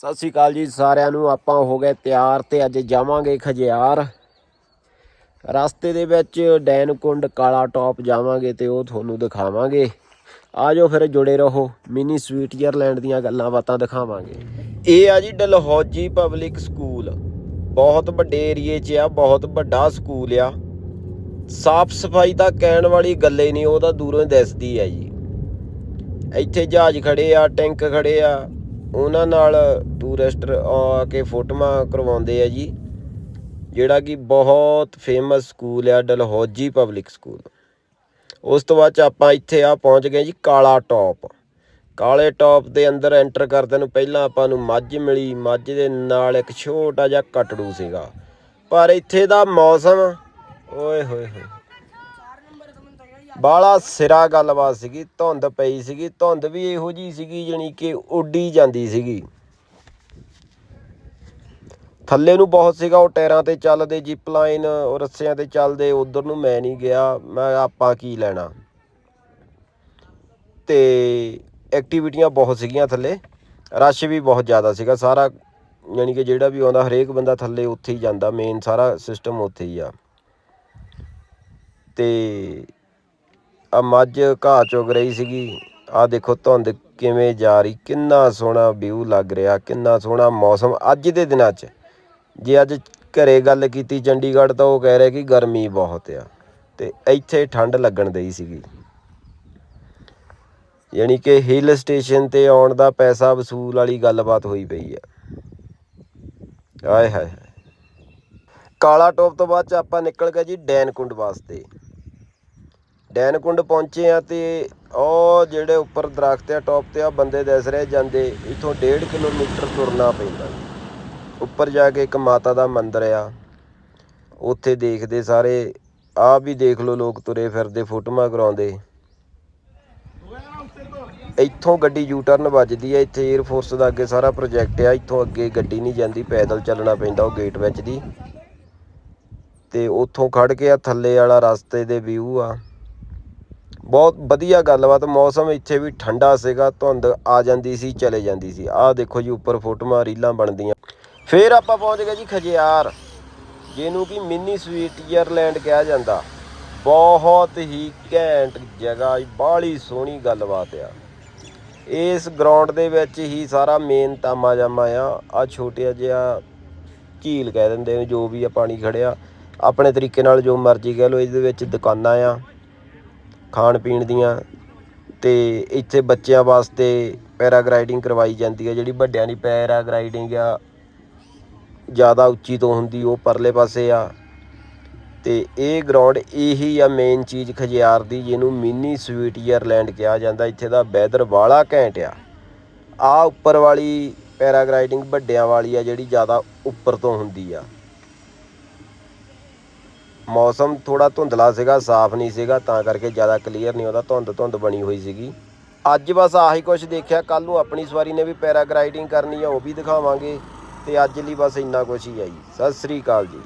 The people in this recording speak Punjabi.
ਸਤਿ ਸ੍ਰੀ ਅਕਾਲ ਜੀ ਸਾਰਿਆਂ ਨੂੰ। ਆਪਾਂ ਹੋ ਗਏ ਤਿਆਰ ਤੇ ਅੱਜ ਜਾਵਾਂਗੇ ਖਜਿਆਰ। ਰਸਤੇ ਦੇ ਵਿੱਚ ਡੈਨਕੁੰਡ ਕਾਲਾ ਟੌਪ ਜਾਵਾਂਗੇ ਤੇ ਉਹ ਤੁਹਾਨੂੰ ਦਿਖਾਵਾਂਗੇ। ਆਜੋ ਫਿਰ ਜੁੜੇ ਰਹੋ, ਮਿਨੀ ਸਵੀਟਜ਼ਰਲੈਂਡ ਦੀਆਂ ਗੱਲਾਂ ਬਾਤਾਂ ਦਿਖਾਵਾਂਗੇ। ਇਹ ਆ ਜੀ ਡਲਹੌਜੀ ਪਬਲਿਕ ਸਕੂਲ। ਬਹੁਤ ਵੱਡੇ ਏਰੀਏ 'ਚ ਆ, ਬਹੁਤ ਵੱਡਾ ਸਕੂਲ ਆ। ਸਾਫ਼ ਸਫ਼ਾਈ ਤਾਂ ਕਹਿਣ ਵਾਲੀ ਗੱਲ ਹੀ ਨਹੀਂ, ਉਹ ਤਾਂ ਦੂਰੋਂ ਹੀ ਦਿਸਦੀ ਆ ਜੀ। ਇੱਥੇ ਜਹਾਜ਼ ਖੜੇ ਆ, ਟੈਂਕ ਖੜੇ ਆ ਉਹਨਾਂ ਨਾਲ ਟੂਰਿਸਟ ਆ ਕੇ ਫੋਟੋਆਂ ਕਰਵਾਉਂਦੇ ਆ ਜੀ, ਜਿਹੜਾ ਕਿ ਬਹੁਤ ਫੇਮਸ ਸਕੂਲ ਆ ਡਲਹੌਜੀ ਪਬਲਿਕ ਸਕੂਲ ਉਸ ਤੋਂ ਬਾਅਦ ਚ ਆਪਾਂ ਇੱਥੇ ਆ ਪਹੁੰਚ ਗਏ ਜੀ ਕਾਲਾ ਟੌਪ ਕਾਲੇ ਟੌਪ ਦੇ ਅੰਦਰ ਐਂਟਰ ਕਰਦੇ ਨੂੰ ਪਹਿਲਾਂ ਆਪਾਂ ਨੂੰ ਮੱਝ ਮਿਲੀ, ਮੱਝ ਦੇ ਨਾਲ ਇੱਕ ਛੋਟਾ ਜਿਹਾ ਕਟੜੂ ਸੀਗਾ। ਪਰ ਇੱਥੇ ਦਾ ਮੌਸਮ, ਓਏ ਹੋਏ ਹੋਏ। ਬਾਲਾ ਸਿਰਾ ਗੱਲਬਾਤ ਸੀਗੀ, ਧੁੰਦ ਪਈ ਸੀਗੀ, ਧੁੰਦ ਵੀ ਇਹੋ ਜੀ ਸੀਗੀ ਜਣੀ ਕਿ ਉੱਡੀ ਜਾਂਦੀ ਸੀਗੀ। ਥੱਲੇ ਨੂੰ ਬਹੁਤ ਸੀਗਾ, ਉਹ ਟਾਇਰਾਂ ਤੇ ਚੱਲਦੇ, ਜਿਪ ਲਾਈਨ, ਉਹ ਰੱਸਿਆਂ ਤੇ ਚੱਲਦੇ, ਉਧਰ ਨੂੰ ਮੈਂ ਨਹੀਂ ਗਿਆ, ਮੈਂ ਆਪਾਂ ਕੀ ਲੈਣਾ। ਤੇ ਐਕਟੀਵਿਟੀਆਂ ਬਹੁਤ ਸੀਗੀਆਂ ਥੱਲੇ, ਰਸ਼ ਵੀ ਬਹੁਤ ਜ਼ਿਆਦਾ ਸੀਗਾ, ਸਾਰਾ ਯਾਨੀ ਕਿ ਜਿਹੜਾ ਵੀ ਆਉਂਦਾ, ਹਰੇਕ ਬੰਦਾ ਥੱਲੇ ਉੱਥੇ ਹੀ ਜਾਂਦਾ ਮੇਨ ਸਾਰਾ ਸਿਸਟਮ ਉੱਥੇ ਹੀ ਆ। ਤੇ ਆ ਮੱਝ ਘਾਹ ਚੁਗ ਰਹੀ ਸੀਗੀ। ਆ ਦੇਖੋ ਧੁੰਦ ਕਿਵੇਂ ਜਾ ਰਹੀ, ਕਿੰਨਾ ਸੋਹਣਾ ਵਿਊ ਲੱਗ ਰਿਹਾ, ਕਿੰਨਾ ਸੋਹਣਾ ਮੌਸਮ ਅੱਜ ਦੇ ਦਿਨਾਂ 'ਚ। ਜੇ ਅੱਜ ਘਰੇ ਗੱਲ ਕੀਤੀ ਚੰਡੀਗੜ੍ਹ ਤਾਂ ਉਹ ਕਹਿ ਰਿਹਾ ਕਿ ਗਰਮੀ ਬਹੁਤ ਆ ਤੇ ਇੱਥੇ ਠੰਡ ਲੱਗਣ ਦਈ ਸੀਗੀ। ਯਾਨੀ ਕਿ ਹਿਲ ਸਟੇਸ਼ਨ ਤੇ ਆਉਣ ਦਾ ਪੈਸਾ ਵਸੂਲ ਵਾਲੀ ਗੱਲਬਾਤ ਹੋਈ ਪਈ ਆ। ਆਏ ਹਾਏ ਹਾਏ। ਕਾਲਾ ਟੋਪ ਤੋਂ ਬਾਅਦ ਚ ਆਪਾਂ ਨਿਕਲ ਗਏ ਜੀ ਡੈਨਕੁੰਡ ਵਾਸਤੇ। ਡੈਨਕੁੰਡ ਪਹੁੰਚੇ ਆ ਤੇ ਉਹ ਜਿਹੜੇ ਉੱਪਰ ਦਰਖਤ ਆ ਟੌਪ ਤੇ ਆ ਬੰਦੇ ਦਿਸ ਰਹੇ ਜਾਂਦੇ ਇਥੋਂ 1.5 ਕਿਲੋਮੀਟਰ ਤੁਰਨਾ ਪੈਂਦਾ। ਉੱਪਰ ਜਾ ਕੇ ਇੱਕ ਮਾਤਾ ਦਾ ਮੰਦਿਰ ਆ। ਉੱਥੇ ਦੇਖਦੇ ਸਾਰੇ ਆ ਵੀ ਦੇਖ ਲਓ ਲੋਕ ਤੁਰੇ ਫਿਰਦੇ, ਫੋਟੋਆਂ ਕਰਾਉਂਦੇ। ਇੱਥੋਂ ਗੱਡੀ ਯੂ ਟਰਨ ਵੱਜਦੀ ਹੈ ਇੱਥੇ 에ਅਰ ਫੋਰਸ ਦਾ ਅੱਗੇ ਸਾਰਾ ਪ੍ਰੋਜੈਕਟ ਆ, ਇੱਥੋਂ ਅੱਗੇ ਗੱਡੀ ਨਹੀਂ ਜਾਂਦੀ, ਪੈਦਲ ਚੱਲਣਾ ਪੈਂਦਾ ਉਹ ਗੇਟ ਵਿੱਚ ਦੀ। ਤੇ ਉੱਥੋਂ ਖੜ ਕੇ ਆ, ਥੱਲੇ ਵਾਲਾ ਰਸਤੇ ਦੇ ਵਿਊ ਆ। ਬਹੁਤ ਵਧੀਆ ਗੱਲਬਾਤ, ਮੌਸਮ ਇੱਥੇ ਵੀ ਠੰਡਾ ਸੀਗਾ, ਧੁੰਦ ਆ ਜਾਂਦੀ ਸੀ, ਚਲੇ ਜਾਂਦੀ ਸੀ। ਆਹ ਦੇਖੋ ਜੀ, ਉੱਪਰ ਫੋਟੋਆਂ, ਰੀਲਾਂ ਬਣਦੀਆਂ। ਫੇਰ ਆਪਾਂ ਪਹੁੰਚ ਗਏ ਜੀ ਖਜਿਆਰ, ਜਿਹਨੂੰ ਕਿ ਮਿੰਨੀ ਸਵੀਟਜ਼ਰਲੈਂਡ ਕਿਹਾ ਜਾਂਦਾ। ਬਹੁਤ ਹੀ ਘੈਂਟ ਜਗ੍ਹਾ ਬਾਹਲੀ ਸੋਹਣੀ ਗੱਲਬਾਤ ਆ। ਇਸ ਗਰਾਊਂਡ ਦੇ ਵਿੱਚ ਹੀ ਸਾਰਾ ਮੇਨ ਤਾਮਾ ਜਾਮਾ ਆ। ਆ ਛੋਟਿਆ ਜਿਹਾ ਝੀਲ ਕਹਿ ਦਿੰਦੇ ਜੋ ਵੀ ਆ ਪਾਣੀ ਖੜਿਆ ਆਪਣੇ ਤਰੀਕੇ ਨਾਲ ਜੋ ਮਰਜ਼ੀ ਕਹਿ ਲਓ, ਇਹਦੇ ਵਿੱਚ ਦੁਕਾਨਾਂ ਆ। ਖਾਣ ਪੀਣ ਦੀਆਂ ਤੇ ਇੱਥੇ ਬੱਚਿਆਂ ਵਾਸਤੇ ਪੈਰਾਗਲਾਈਡਿੰਗ ਕਰਵਾਈ ਜਾਂਦੀ ਹੈ, ਜਿਹੜੀ ਵੱਡਿਆਂ ਦੀ ਪੈਰਾਗਲਾਈਡਿੰਗ ਆ, ਜ਼ਿਆਦਾ ਉੱਚੀ ਤੋਂ ਹੁੰਦੀ, ਉਹ ਪਰਲੇ ਪਾਸੇ ਆ। ਤੇ ਇਹ ਗਰਾਊਂਡ ਇਹੀ ਆ ਮੇਨ ਚੀਜ਼ ਖਜਿਆਰ ਦੀ, ਜਿਹਨੂੰ ਮਿੰਨੀ ਸਵੀਟ ਈਅਰਲੈਂਡ ਕਿਹਾ ਜਾਂਦਾ। ਇੱਥੇ ਦਾ ਵੈਦਰ ਵਾਲਾ ਘੈਂਟ ਆ। ਆ ਉੱਪਰ ਵਾਲੀ ਪੈਰਾਗਲਾਈਡਿੰਗ ਵੱਡਿਆਂ ਵਾਲੀ ਆ, ਜਿਹੜੀ ਜ਼ਿਆਦਾ ਉੱਪਰ ਤੋਂ ਹੁੰਦੀ ਆ। ਮੌਸਮ ਥੋੜਾ ਧੁੰਦਲਾ ਸੀਗਾ, ਸਾਫ਼ ਨਹੀਂ ਸੀਗਾ, ਤਾਂ ਕਰਕੇ ਜ਼ਿਆਦਾ ਕਲੀਅਰ ਨਹੀਂ ਉਹਦਾ, ਧੁੰਦ ਧੁੰਦ ਬਣੀ ਹੋਈ ਸੀਗੀ। ਅੱਜ ਬਸ ਆਹੀ ਕੁਝ ਦੇਖਿਆ ਕੱਲ ਨੂੰ ਆਪਣੀ ਸਵਾਰੀ ਨੇ ਵੀ ਪੈਰਾਗਲਾਈਡਿੰਗ ਕਰਨੀ ਆ, ਉਹ ਵੀ ਦਿਖਾਵਾਂਗੇ, ਤੇ ਅੱਜ ਲਈ ਬਸ ਇੰਨਾ ਕੁਝ ਹੀ ਆ ਜੀ। ਸਤਿ ਸ੍ਰੀ ਅਕਾਲ ਜੀ।